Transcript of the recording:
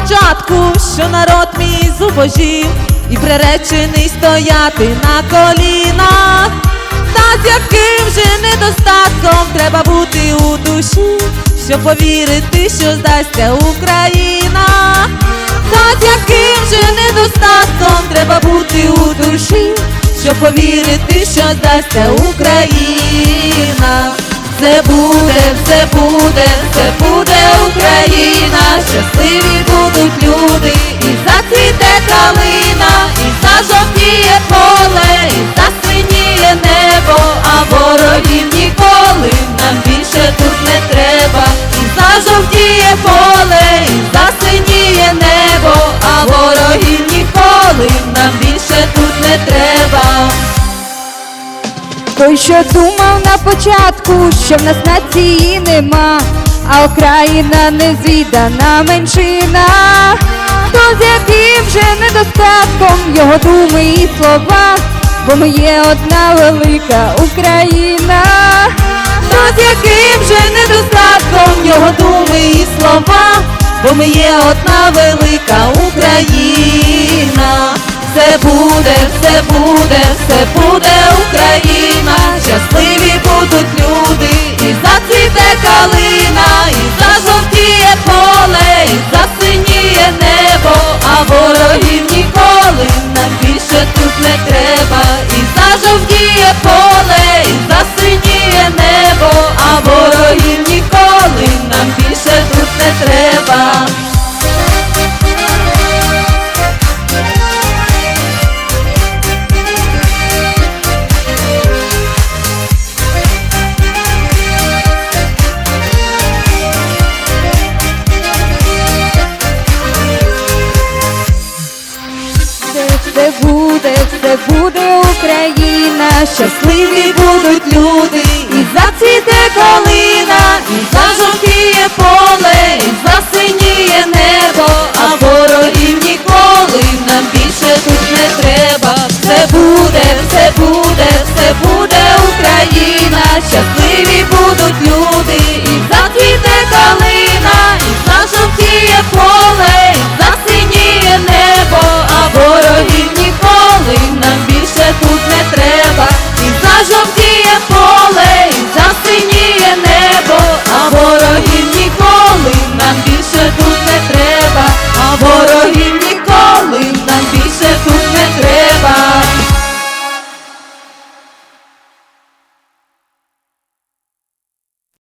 початку, що народ мій зубожів і приречений стояти на колінах. Та з яким же недостатком треба бути у душі, щоб повірити, що здасться Україна. Та з яким же недостатком треба бути у душі, щоб повірити, що здасться Україна. Все буде, все буде, все буде Україна, щасливі будуть люди, і зацвіте калина, і зажовтіє поле, і засиніє небо, а ворогів ніколи нам більше тут не треба, і зажовтіє поле, і засиніє небо, а ворогів ніколи нам більше тут не треба. Той, що думав на початку, що в нас нації нема, а Україна незвідана меншина, то з яким же недостатком його думи і слова, бо ми є одна велика Україна, То з яким же недостатком його думи і слова, бо ми є одна велика Україна. Все буде, все буде, все буде це буде Україна, щасливі будуть люди, і зацвіте колина, і зажовтіє поле, і засиніє небо, а ворогів ніколи нам більше тут не треба. Все буде, все буде, все буде Україна, щасливі будуть. поле.